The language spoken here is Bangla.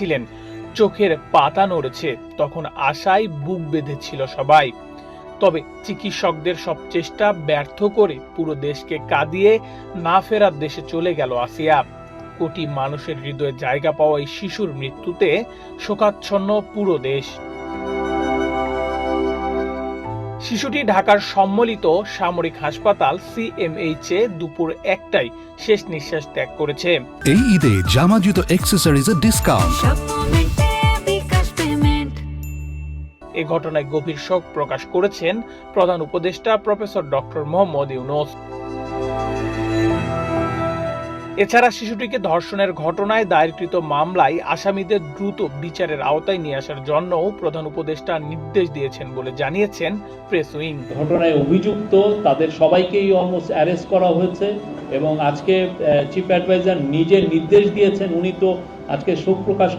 দেখছিলেন চোখের পাতা নড়েছে। তখন আশায় বুক বেঁধেছিল সবাই। তবে চিকিৎসকদের সব চেষ্টা ব্যর্থ করে পুরো দেশকে কাঁদিয়ে না ফেরার দেশে চলে গেল আসিয়া। কোটি মানুষের হৃদয়ে জায়গা পাওয়া এই শিশুর মৃত্যুতে শোকাচ্ছন্ন পুরো দেশ। শিশুটি ঢাকার সম্মিলিত সামরিক হাসপাতাল সিএমএইচ এ দুপুর একটাই শেষ নিঃশ্বাস ত্যাগ করেছে। এই ঈদে জামা জুতো অ্যাক্সেসরিজের ডিসকাউন্ট এ ঘটনায় গভীর শোক প্রকাশ করেছেন প্রধান উপদেষ্টা প্রফেসর ডক্টর মোহাম্মদ ইউনুস। এছাড়া শিশুটিকে ধর্ষণের ঘটনায় দায়েরকৃত মামলায় আসামিদের দ্রুত বিচারের আওতায় নিয়ে আসার জন্যও প্রধান উপদেষ্টা নির্দেশ দিয়েছেন বলে জানিয়েছেন প্রেস উইং। ঘটনায় অভিযুক্ত, তাদের সবাইকেই অলমোস্ট অ্যারেস্ট করা হয়েছে এবং আজকে চিফ অ্যাডভাইজার নিজে নির্দেশ দিয়েছেন। উনি তো আজকে শোক প্রকাশ